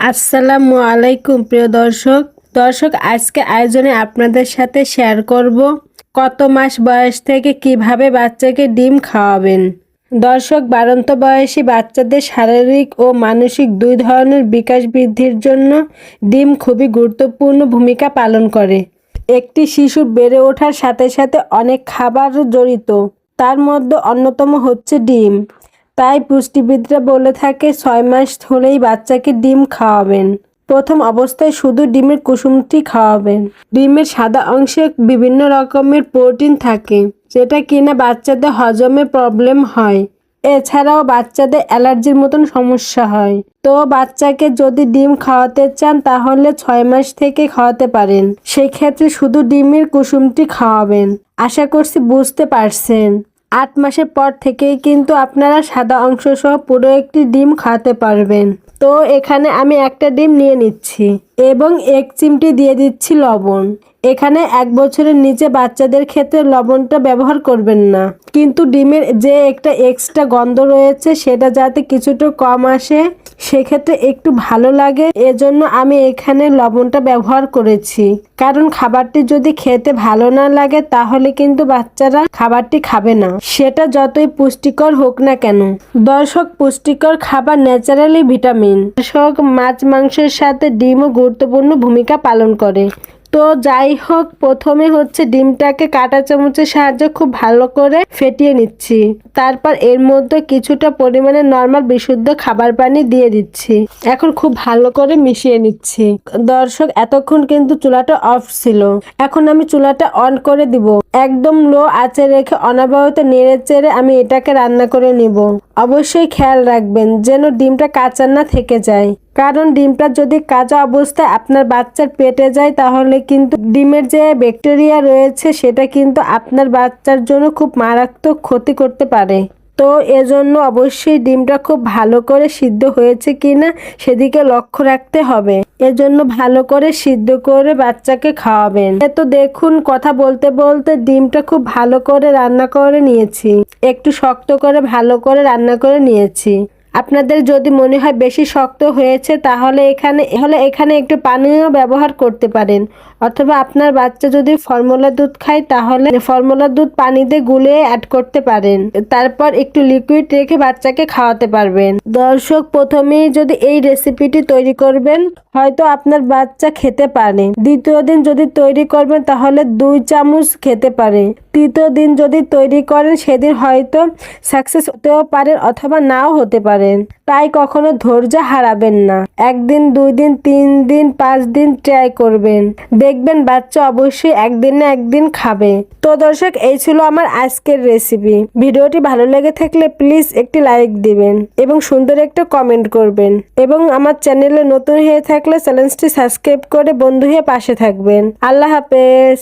আসসালামু আলাইকুম, প্রিয় দর্শক। দর্শক, আজকে আয়োজনে আপনাদের সাথে শেয়ার করব কত মাস বয়স থেকে কীভাবে বাচ্চাকে ডিম খাওয়াবেন। দর্শক বারন্ত বয়সী বাচ্চাদের শারীরিক ও মানসিক দুই ধরনের বিকাশ বৃদ্ধির জন্য ডিম খুবই গুরুত্বপূর্ণ ভূমিকা পালন করে। একটি শিশুর বেড়ে ওঠার সাথে সাথে অনেক খাবার জড়িত। তার মধ্যে অন্যতম হচ্ছে ডিম। তাই পুষ্টিবিদরা বলে থাকে ছয় মাস হলেই বাচ্চাকে ডিম খাওয়াবেন। প্রথম অবস্থায় শুধু ডিমের কুসুমটি খাওয়াবেন। ডিমের সাদা অংশে বিভিন্ন রকমের প্রোটিন থাকে, যেটা কিনা বাচ্চাদের হজমে প্রবলেম হয়। এছাড়াও বাচ্চাদের অ্যালার্জির মতন সমস্যা হয়। তো বাচ্চাকে যদি ডিম খাওয়াতে চান, তাহলে ছয় মাস থেকে খাওয়াতে পারেন। সেক্ষেত্রে শুধু ডিমের কুসুমটি খাওয়াবেন। আশা করছি বুঝতে পারছেন। আট মাসের পর থেকেই কিন্তু আপনারা সাদা অংশ সহ পুরো একটি ডিম খাওয়াতে পারবেন। তো এখানে আমি একটা ডিম নিয়ে নিচ্ছি। এবং এক চিমটি দিয়ে দিচ্ছি লবণ। এখানে এক বছরের নিচে বাচ্চাদের ক্ষেত্রে লবণটা ব্যবহার করবেন না। কিন্তু ডিমের যে একটা এক্সট্রা গন্ধ রয়েছে, সেটা যাতে কিছুটা কম আসে, সেক্ষেত্রে একটু ভালো লাগে। এজন্য আমি এখানে লবণটা ব্যবহার করেছি। কারণ খাবারটি যদি খেতে ভালো না লাগে, তাহলে কিন্তু বাচ্চারা খাবারটি খাবে না। সেটা যতই পুষ্টিকর হোক না কেন। দর্শক, পুষ্টিকর খাবার ন্যাচারালি ভিটামিন। দর্শক, মাছ, মাংসের সাথে ডিমও গুরুত্বপূর্ণ ভূমিকা পালন করে। তো যাই হোক, প্রথমে হচ্ছে ডিমটাকে কাঁটা চামচের সাহায্যে খুব ভালো করে ফেটিয়ে নিচ্ছি। তারপর এর মধ্যে কিছুটা পরিমাণে নর্মাল বিশুদ্ধ খাবার পানি দিয়ে দিচ্ছি। এখন খুব ভালো করে মিশিয়ে নিচ্ছি। দর্শক, এতক্ষণ কিন্তু চুলাটা অফ ছিল। এখন আমি চুলাটা অন করে দিব। একদম লো আঁচে রেখে অনাবাহিত নেড়ে চেড়ে আমি এটাকে রান্না করে নিব। অবশ্যই খেয়াল রাখবেন যেন ডিমটা কাঁচা না থেকে যায়। কারণ ডিমটা যদি কাঁচা অবস্থায় আপনার বাচ্চার পেটে যায়, তাহলে কিন্তু ডিমের যে ব্যাকটেরিয়া রয়েছে, সেটা কিন্তু আপনার বাচ্চার জন্য খুব মারাত্মক ক্ষতি করতে পারে। তো এজন্য অবশ্যই ডিমটা খুব ভালো করে সিদ্ধ হয়েছে কিনা, সেদিকে লক্ষ্য রাখতে হবে। এজন্য ভালো করে সিদ্ধ করে বাচ্চাকে খাওয়াবেন। তো দেখুন, কথা বলতে বলতে ডিমটা খুব ভালো করে রান্না করে নিয়েছি। একটু শক্ত করে ভালো করে রান্না করে নিয়েছি। আপনাদের যদি মনে হয় বেশি শক্ত হয়েছে, তাহলে এখানে হলে এখানে একটু পানীয় ব্যবহার করতে পারেন। অথবা আপনার বাচ্চা যদি ফর্মুলা দুধ খায়, তাহলে ফর্মুলা দুধ পানিতে গুলে অ্যাড করতে পারেন। তারপর একটু লিকুইড রেখে বাচ্চাকে খাওয়াতে পারবেন। দর্শক, প্রথমেই যদি এই রেসিপিটি তৈরি করবেন, হয়তো আপনার বাচ্চা খেতে পারে। দ্বিতীয় দিন যদি তৈরি করবেন, তাহলে দুই চামচ খেতে পারে। তৃতীয় দিন যদি তৈরি করেন, সেদিন হয়তো সাকসেস হতেও পারেন অথবা নাও হতে পারেন। তাই কখনো ধৈর্য হারাবেন না। একদিন, দুই দিন, তিন দিন, পাঁচ দিন ট্রাই করবেন। দেখবেন বাচ্চা অবশ্যই একদিন না একদিন খাবে। তো দর্শক, এই ছিল আমার আজকের রেসিপি ভিডিওটি ভালো লেগে থাকলে প্লিজ একটি লাইক দিবেন এবং সুন্দর একটা কমেন্ট করবেন। এবং আমার চ্যানেলে নতুন হয়ে থাকলে চ্যানেলটি সাবস্ক্রাইব করে বন্ধু হয়ে পাশে থাকবেন। আল্লাহ হাফেজ।